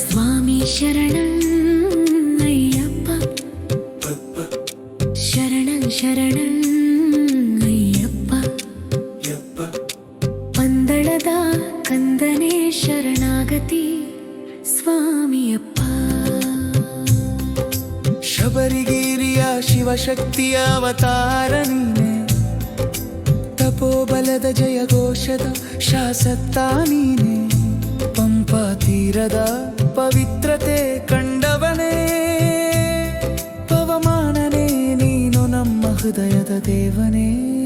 ಸ್ವಾಮಿ ಶರಣಂ ಅಯ್ಯಪ್ಪ ಶರಣಂ ಶರಣಂ ಶಿವಶಕ್ತಿಯ ಅವತಾರ ನೀನೆ. ತಪೋಬಲದ ಜಯಘೋಷದ ಶಾಸತ್ತ ನೀನೆ. ಪಂಪಾ ತೀರದ ಪವಿತ್ರತೆ ಕಂಡವನೇ. ಪವಮಾನನೇ ನೀನು ನಮ್ಮ ಹೃದಯದ ದೇವನೇ.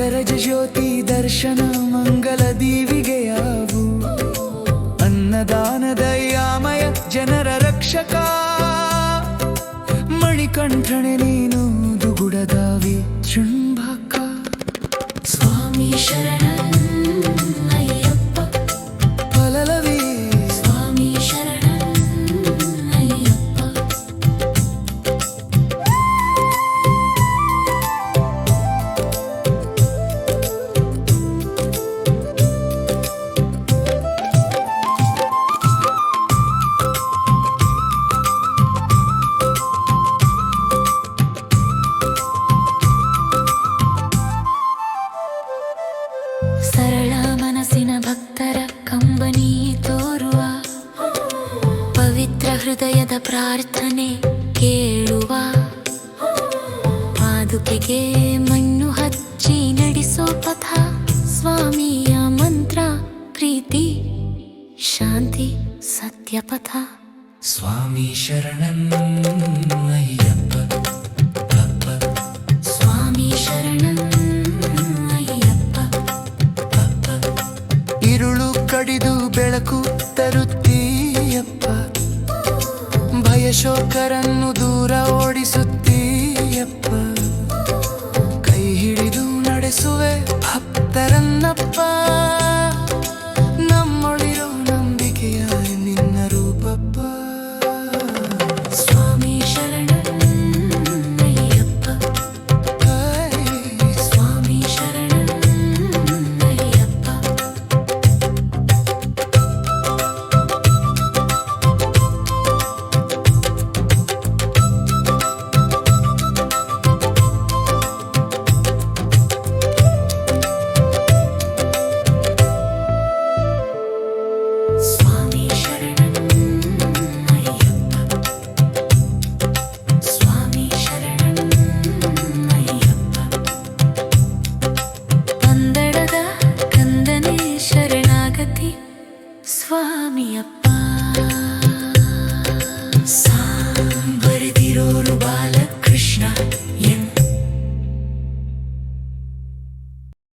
ಮಕರಜ ಜ್ಯೋತಿ ದರ್ಶನ ಮಂಗಲ ದೀವಿಗೆಯಾವು ಅನ್ನದಾನದ ಯಾಮಯ ಜನರ ರಕ್ಷಕ. ಮಣಿಕಂಠಣೆ ನೀನು ದುಗುಡದ ಪ್ರಾರ್ಥನೆ ಕೇಳುವ. ಪಾದುಕೆಗೆ ಮಣ್ಣು ಹಚ್ಚಿ ನಡೆಸೋ ಪಥ. ಸ್ವಾಮಿಯ ಮಂತ್ರ ಪ್ರೀತಿ ಶಾಂತಿ ಸತ್ಯಪಥ. ಸ್ವಾಮಿ ಶರಣಂ ಭಯಶೋಕರನ್ನು ದೂರ ಓಡಿಸುತ್ತೀಯಪ್ಪ.